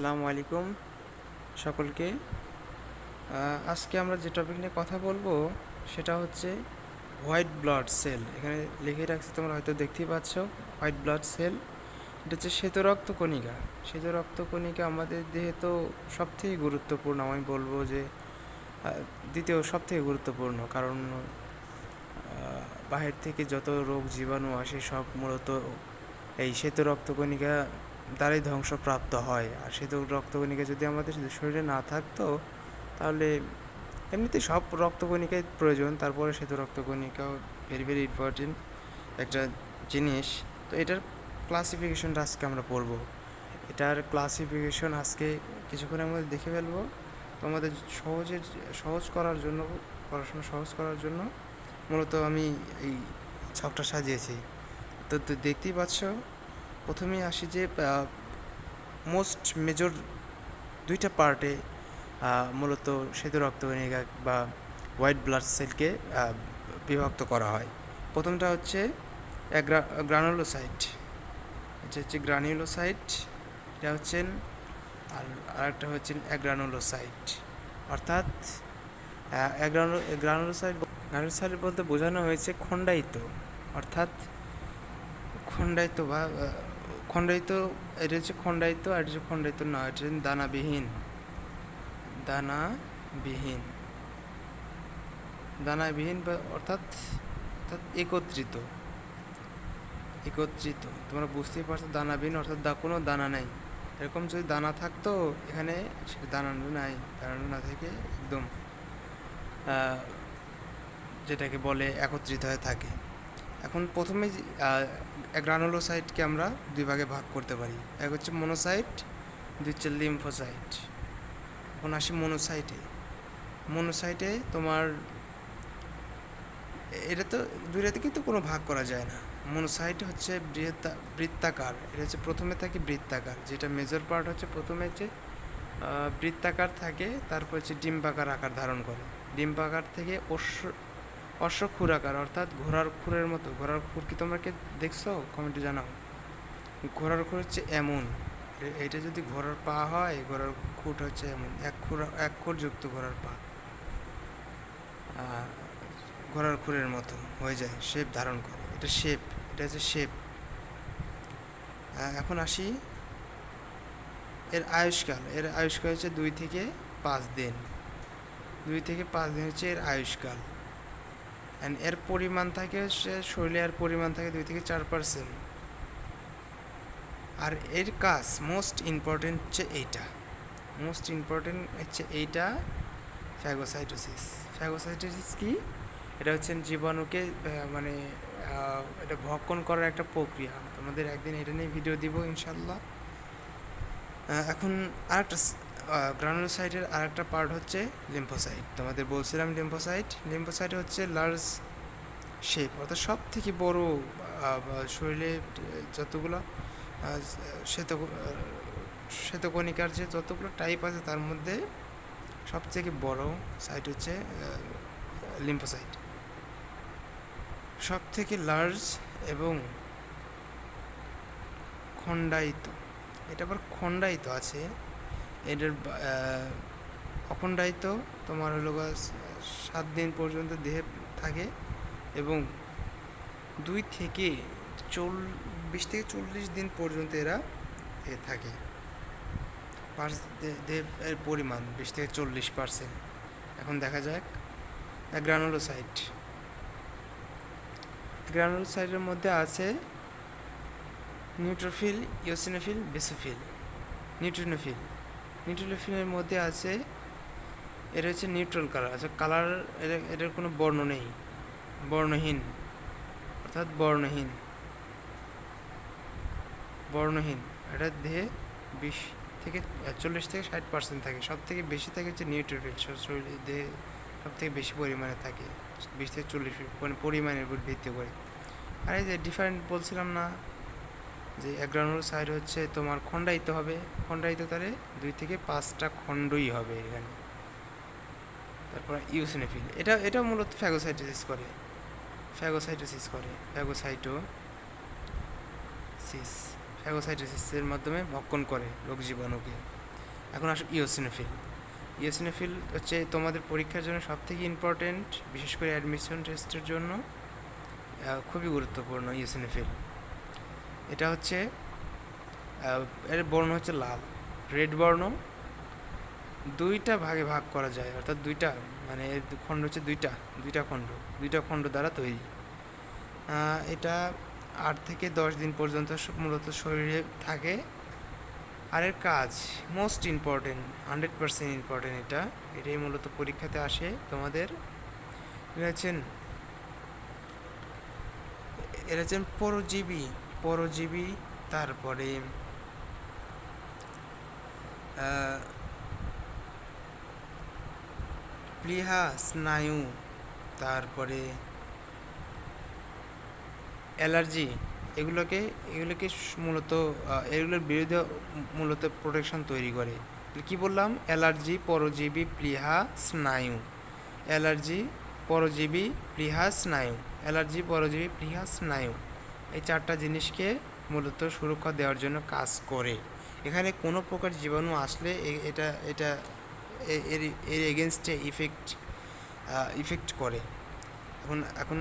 আসসালামু আলাইকুম সকলকে। আজকে আমরা যে টপিক নিয়ে কথা বলব সেটা হচ্ছে হোয়াইট ব্লাড সেল এখানে লিখে রাখছি, তোমরা হয়তো দেখতেই পাচ্ছ হোয়াইট ব্লাড সেল এটা হচ্ছে শ্বেত রক্ত কণিকা। শ্বেত রক্ত কণিকা আমাদের দেহে তো সবথেকে গুরুত্বপূর্ণ, আমি বলব যে দ্বিতীয় সবথেকে গুরুত্বপূর্ণ। কারণ বাহির থেকে যত রোগ জীবাণু আসে সব মূলত এই শ্বেত রক্তকণিকা দ্বারাই ধ্বংসপ্রাপ্ত হয়। আর শ্বেত রক্তকণিকা যদি আমাদের শরীরে না থাকতো, তাহলে এমনিতে সব রক্তকণিকাই প্রয়োজন। তারপরে শ্বেত রক্তকণিকাও ভেরি ভেরি ইম্পর্টেন্ট একটা জিনিস। তো এটার ক্লাসিফিকেশনটা আজকে আমরা পড়ব। এটার ক্লাসিফিকেশন আজকে কিছুক্ষণের মধ্যে দেখে ফেলব। তো আমাদের সহজে, সহজ করার জন্য, পড়াশোনা সহজ করার জন্য মূলত আমি এই ছকটা সাজিয়েছি। তো তো দেখতেই পাচ্ছ প্রথমেই আসি যে মোস্ট মেজর দুইটা পার্টে মূলত শ্বেত রক্তকণিকা বা হোয়াইট ব্লাড সেলকে বিভক্ত করা হয়। প্রথমটা হচ্ছে গ্রানুলোসাইট এটা হচ্ছে গ্রানুলোসাইট এটা হচ্ছেন, আর আরেকটা হচ্ছেন অ্যাগ্রানুলোসাইট অর্থাৎ গ্রানুলোসাইট গ্রানুলোসাইট বলতে বোঝানো হয়েছে খণ্ডায়িত। অর্থাৎ, খণ্ডায়িত বা খণ্ডায়িত, এটা হচ্ছে খণ্ডায়িত আর হচ্ছে খণ্ডায়িত না এটা হচ্ছে দানাবিহীন। দানাবিহীন। দানাবিহীন বা অর্থাৎ অর্থাৎ একত্রিত। একত্রিত। তোমরা বুঝতেই পারছ দানাবিহীন অর্থাৎ দা, কোনো দানা নেই। এরকম যদি দানা থাকতো, এখানে সেটা দানা নাই দানা না থেকে একদম যেটাকে বলে একত্রিত হয়ে থাকে। এখন প্রথমে গ্রানুলোসাইটকে আমরা দুই ভাগে ভাগ করতে পারি। এক হচ্ছে মনোসাইট দুই হচ্ছে লিম্ফোসাইট এখন আসি মনোসাইটে মনোসাইটে তোমার, এটা তো দুইটাতে কিন্তু কোনো ভাগ করা যায় না। মনোসাইট হচ্ছে বৃহত্তা, বৃত্তাকার। এটা হচ্ছে প্রথমে থাকে বৃত্তাকার। যেটা মেজর পার্ট হচ্ছে প্রথমে হচ্ছে বৃত্তাকার থাকে, তারপর হচ্ছে ডিম্বাকার আকার ধারণ করে। ডিম্বাকার থেকে অশ্ব অশ্বক্ষুর আকার অর্থাৎ ঘোড়ার খুরের মতো। ঘোড়ার খুর কি তোমরা কে দেখছ? কমেন্টে জানাও। ঘোড়ার খুর হচ্ছে এমন। এটা যদি ঘোড়ার পা হয়, ঘোড়ার খুঁট হচ্ছে এমন। এক খুর এক খুর যুক্ত ঘোড়ার পা। ঘোড়ার খুরের মতো হয়ে যায় শেপ ধারণ করে। এটা শেপ এটা হচ্ছে শেপ এখন আসি। এর আয়ুষ্কাল এর আয়ুষ্কাল হচ্ছে দুই থেকে পাঁচ দিন। দুই থেকে পাঁচ দিন হচ্ছে এর আয়ুষ্কাল। অ্যান্ড এর পরিমাণ থাকে হচ্ছে শরীরে এর পরিমাণ থাকে দুই থেকে চার পার্সেন্ট আর এর কাজ মোস্ট ইম্পর্টেন্ট হচ্ছে এইটা। মোস্ট ইম্পর্টেন্ট হচ্ছে এইটা ফ্যাগোসাইটোসিস ফ্যাগোসাইটোসিস কি? এটা হচ্ছে জীবাণুকে মানে এটা ভক্ষণ করার একটা প্রক্রিয়া। তোমাদের একদিন এটা নিয়ে ভিডিও দিব ইনশাল্লাহ এখন আরেকটা গ্রানুলোসাইটের আরেকটা পার্ট হচ্ছে লিম্ফোসাইট তোমাদের বলছিলাম লিম্ফোসাইট লিম্ফোসাইট হচ্ছে লার্জ শেপ অর্থাৎ সব থেকে বড় শরীরে যতগুলো শ্বেত শ্বেতকণিকার যে যতগুলো টাইপ আছে তার মধ্যে সব থেকে বড় সাইট হচ্ছে লিম্ফোসাইট সব থেকে লার্জ এবং খণ্ডায়িত, এটা আবার খণ্ডায়িত আছে এটার অখণ্ডায়িত তোমার হলো সাত দিন পর্যন্ত দেহে থাকে এবং দুই থেকে চল, বিশ থেকে চল্লিশ দিন পর্যন্ত এরা এ থাকে। দেহের পরিমাণ বিশ থেকে চল্লিশ পার্সেন্ট। এখন দেখা যাক গ্রানুলোসাইট। গ্রানুলোসাইটের মধ্যে আছে নিউট্রোফিল ইওসিনোফিল বেসোফিল। নিউট্রিনোফিল। নিউট্রিনোফিলের মধ্যে আছে এটা হচ্ছে নিউট্রাল কালার আচ্ছা কালার এটা এটার কোনো বর্ণ নেই, বর্ণহীন, অর্থাৎ বর্ণহীন বর্ণহীন, এটা দেহে বিশ থেকে চল্লিশ থেকে ষাট পার্সেন্ট থাকে সব থেকে বেশি থাকে হচ্ছে নিউট্রোফিল শরীরে, দেহে সব থেকে বেশি পরিমাণে থাকে, বিশ থেকে চল্লিশ মানে পরিমাণের উপর ভিত্তি করে। আর এই যে ডিফারেন্ট বলছিলাম না যে অ্যাগ্রানুল সাইড হচ্ছে তোমার খণ্ডায়িত হবে। খণ্ডায়িত তারে দুই থেকে পাঁচটা খণ্ডই হবে এখানে। তারপর ইউসিনোফিল এটা এটা মূলত ফ্যাগোসাইটোসিস করে। ফ্যাগোসাইটোসিস করে। ফ্যাগোসাইটো সিস ফ্যাগোসাইটোসিসের মাধ্যমে ভক্ষণ করে রোগ জীবাণুকে। এখন আসো ইওসিনোফিল ইওসিনোফিল হচ্ছে তোমাদের পরীক্ষার জন্য সব থেকে ইম্পর্টেন্ট বিশেষ করে অ্যাডমিশন টেস্টের জন্য খুবই গুরুত্বপূর্ণ ইওসিনোফিল এটা হচ্ছে এর বর্ণ হচ্ছে লাল। রেড বর্ণ, দুইটা ভাগে ভাগ করা যায়, অর্থাৎ দুইটা মানে এর খণ্ড হচ্ছে দুইটা দুইটা খণ্ড দুইটা খণ্ড দ্বারা তৈরি। এটা আট থেকে দশ দিন পর্যন্ত মূলত শরীরে থাকে। আর এর কাজ most important hundred percent important এটা। এটাই মূলত পরীক্ষাতে আসে তোমাদের। এরা হচ্ছেন এরা হচ্ছেন পরজীবী। পরজীবী, তারপরে প্লিহা স্নায়ু, তারপরে, অ্যালার্জি, এগুলোকে এগুলোকে মূলত এগুলোর বিরুদ্ধে মূলত প্রোটেকশন তৈরি করে। কি বললাম? অ্যালার্জি, পরজীবী প্লিহা স্নায়ু। অ্যালার্জি, পরজীবী প্লিহা স্নায়ু। অ্যালার্জি, পরজীবী প্লিহা স্নায়ু। এই চারটা জিনিসকে মূলত সুরক্ষা দেওয়ার জন্য কাজ করে। এখানে কোনো প্রকার জীবাণু আসলে এটা এটা এর এর এগেনস্টে ইফেক্ট ইফেক্ট করে। এখন এখন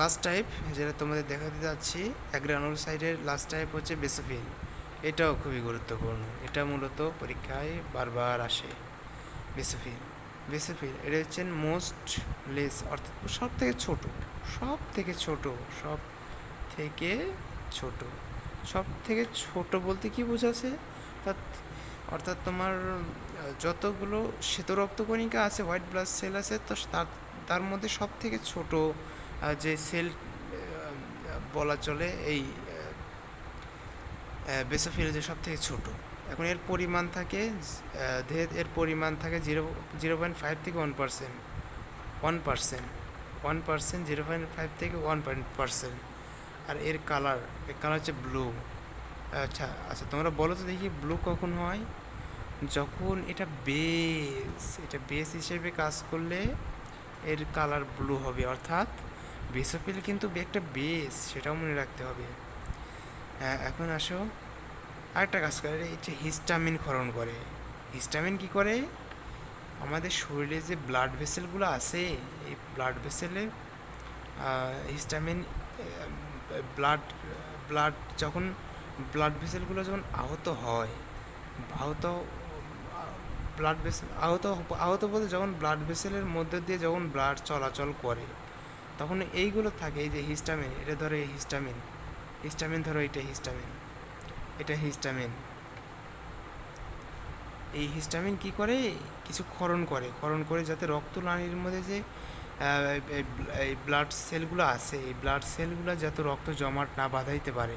লাস্ট টাইপ যেটা তোমাদের দেখাতে যাচ্ছি অ্যাগ্রানুল সাইডের লাস্ট টাইপ হচ্ছে বেসোফিল এটাও খুবই গুরুত্বপূর্ণ। এটা মূলত পরীক্ষায় বারবার আসে বেসোফিল বেসোফিল এটা হচ্ছে মোস্ট লেস অর্থাৎ সব থেকে ছোট সব থেকে ছোটো, সব থেকে ছোট। সব থেকে ছোট বলতে কি বোঝাচ্ছে? অর্থাৎ অর্থাৎ তোমার যতগুলো শ্বেত রক্তকণিকা আছে হোয়াইট ব্লাড সেল আছে, তো তার তার মধ্যে সব থেকে ছোট যে সেল বলা চলে এই বেসোফিল যে সব থেকে ছোট। এখন এর পরিমাণ থাকে এর পরিমাণ থাকে জিরো জিরো পয়েন্ট ফাইভ থেকে one percent. One percent. One percent, zero point five থেকে ওয়ান পয়েন্ট পার্সেন্ট। আর এর কালারের কালার হচ্ছে ব্লু আচ্ছা আচ্ছা তোমরা বলো তো দেখি ব্লু কখন হয়? যখন এটা বেস এটা বেস হিসেবে কাজ করলে এর কালার ব্লু হবে অর্থাৎ বেসোফিল কিন্তু একটা বেস সেটাও মনে রাখতে হবে। হ্যাঁ, এখন আসো। আরেকটা কাজ করে যে হিস্টামিন ক্ষরণ করে। হিস্টামিন কি করে? আমাদের শরীরে যে ব্লাড ভেসেলগুলো আছে এই ব্লাড ভেসেলে হিস্টামিন ব্লাড ব্লাড যখন ব্লাড ভেসেলগুলো যখন আহত হয়, আহত ব্লাড ভেসেল আহত আহত বলতে যখন ব্লাড ভেসেলের মধ্যে দিয়ে যখন ব্লাড চলাচল করে, তখন এইগুলো থাকে, এই যে হিস্টামিন এটা ধরো এই হিস্টামিন হিস্টামিন ধরো এটা হিস্টামিন এটা হিস্টামিন এই হিস্টামিন কি করে? কিছু ক্ষরণ করে ক্ষরণ করে যাতে রক্তনালীর মধ্যে যে এই- ব্লাড সেলগুলো আছে, এই ব্লাড সেলগুলো যাতে রক্ত জমাট না বাঁধাইতে পারে।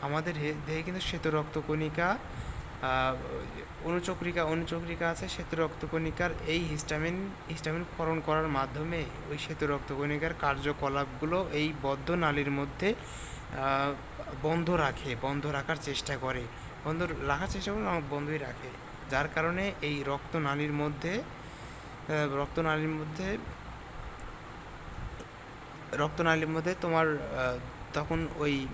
আমাদের দেহে কিন্তু শ্বেত রক্তকণিকা অনুচক্রিকা অনুচক্রিকা আছে শ্বেত রক্তকণিকার এই হিস্টামিন হিস্টামিন ক্ষরণ করার মাধ্যমে ওই শ্বেত রক্তকণিকার কার্যকলাপগুলো এই বদ্ধ নালীর মধ্যে বন্ধ রাখে, বন্ধ রাখার চেষ্টা করে। বন্ধ রাখার চেষ্টা করে বন্ধই রাখে। যার কারণে এই রক্তনালীর মধ্যে রক্তনালীর মধ্যে রক্তনালীর মধ্যে তোমার তখন ওই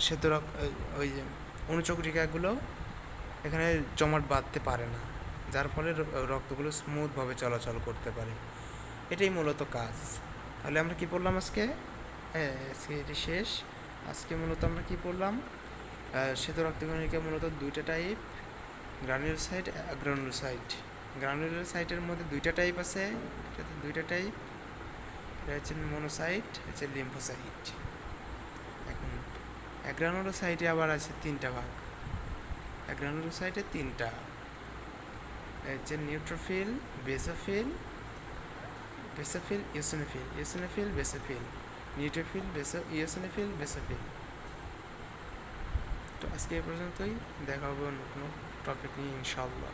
শ্বেত রক- ওই যে অনুচক্রিকাগুলো এখানে জমাট বাঁধতে পারে না। যার ফলে রক্তগুলো স্মুথভাবে চলাচল করতে পারে। এটাই মূলত কাজ। তাহলে আমরা কি পড়লাম আজকে? হ্যাঁ আজকে এটি শেষ। আজকে মূলত আমরা কি পড়লাম? শ্বেত রক্তকণিকা মূলত দুইটা type granulocyte granulocyte গ্রানুলার সাইটের মধ্যে দুইটা টাইপ আছে। দুইটা টাইপ এটা হচ্ছে মনোসাইট হচ্ছে লিম্ফোসাইট এখন অ্যাগ্রানুলার সাইটে আবার আছে তিনটা ভাগ। অ্যাগ্রানুলার সাইটে তিনটা। হচ্ছে neutrophil basophil basophil eosinophil eosinophil basophil neutrophil baso eosinophil basophil তো আজকে এ পর্যন্তই, দেখা হবে অন্য কোনো টপিক নিয়ে, ইনশাআল্লাহ।